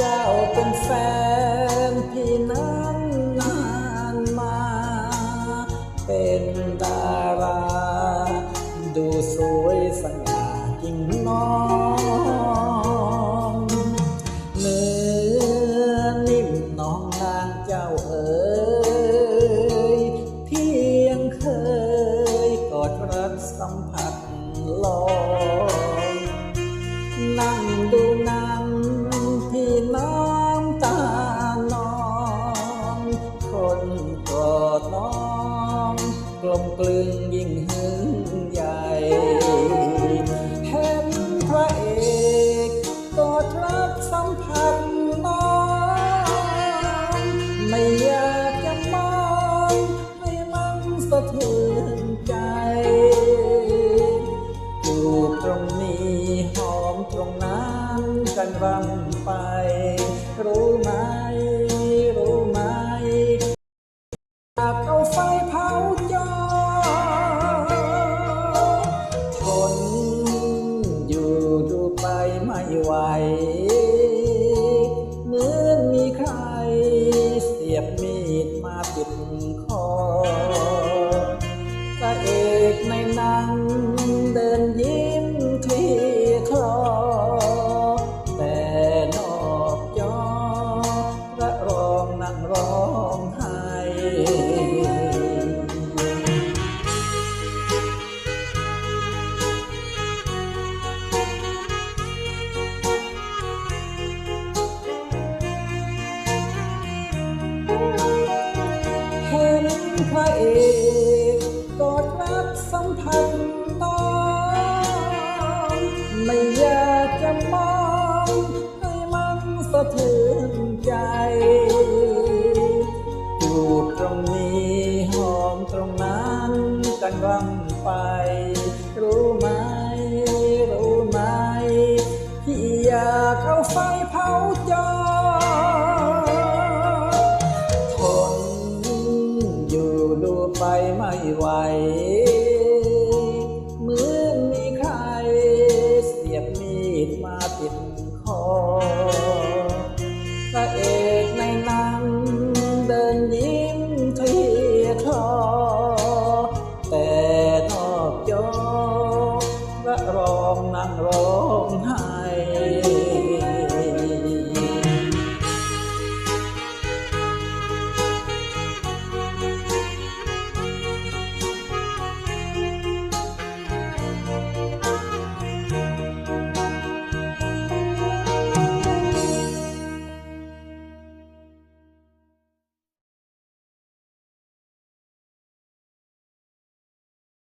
เจ้าเป็นแฟนพี่นั้นนานมา เป็นดารา ดูสวยสง่ากิ่งน้องเนื้อนิ่มน้องนางเจ้าเอ๋ยเพียงเคยกอดรัดสัมผัส ลมกลึงยิ่งหึงใหญ่เห็นพระเอกกอดรักสัมผัน้องไม่อยากจะมองให้มันสะเทือนใจอยู่ตรงนี้หอมตรงนั้นกันรำไป รู้ไหม รู้ไหมอยากเอาไฟ ไหวเนื้อมีใคร เสียบมีดมาปิดคอพระเอกในนั้นเดินยิ้ ระเอกกอดรักสัมพันธ์ตอไม่อยากจะมองให้มันสะเทือนใจจูบตรงนี้หอมตรงนั้นกันรัง ไปไม่ไหว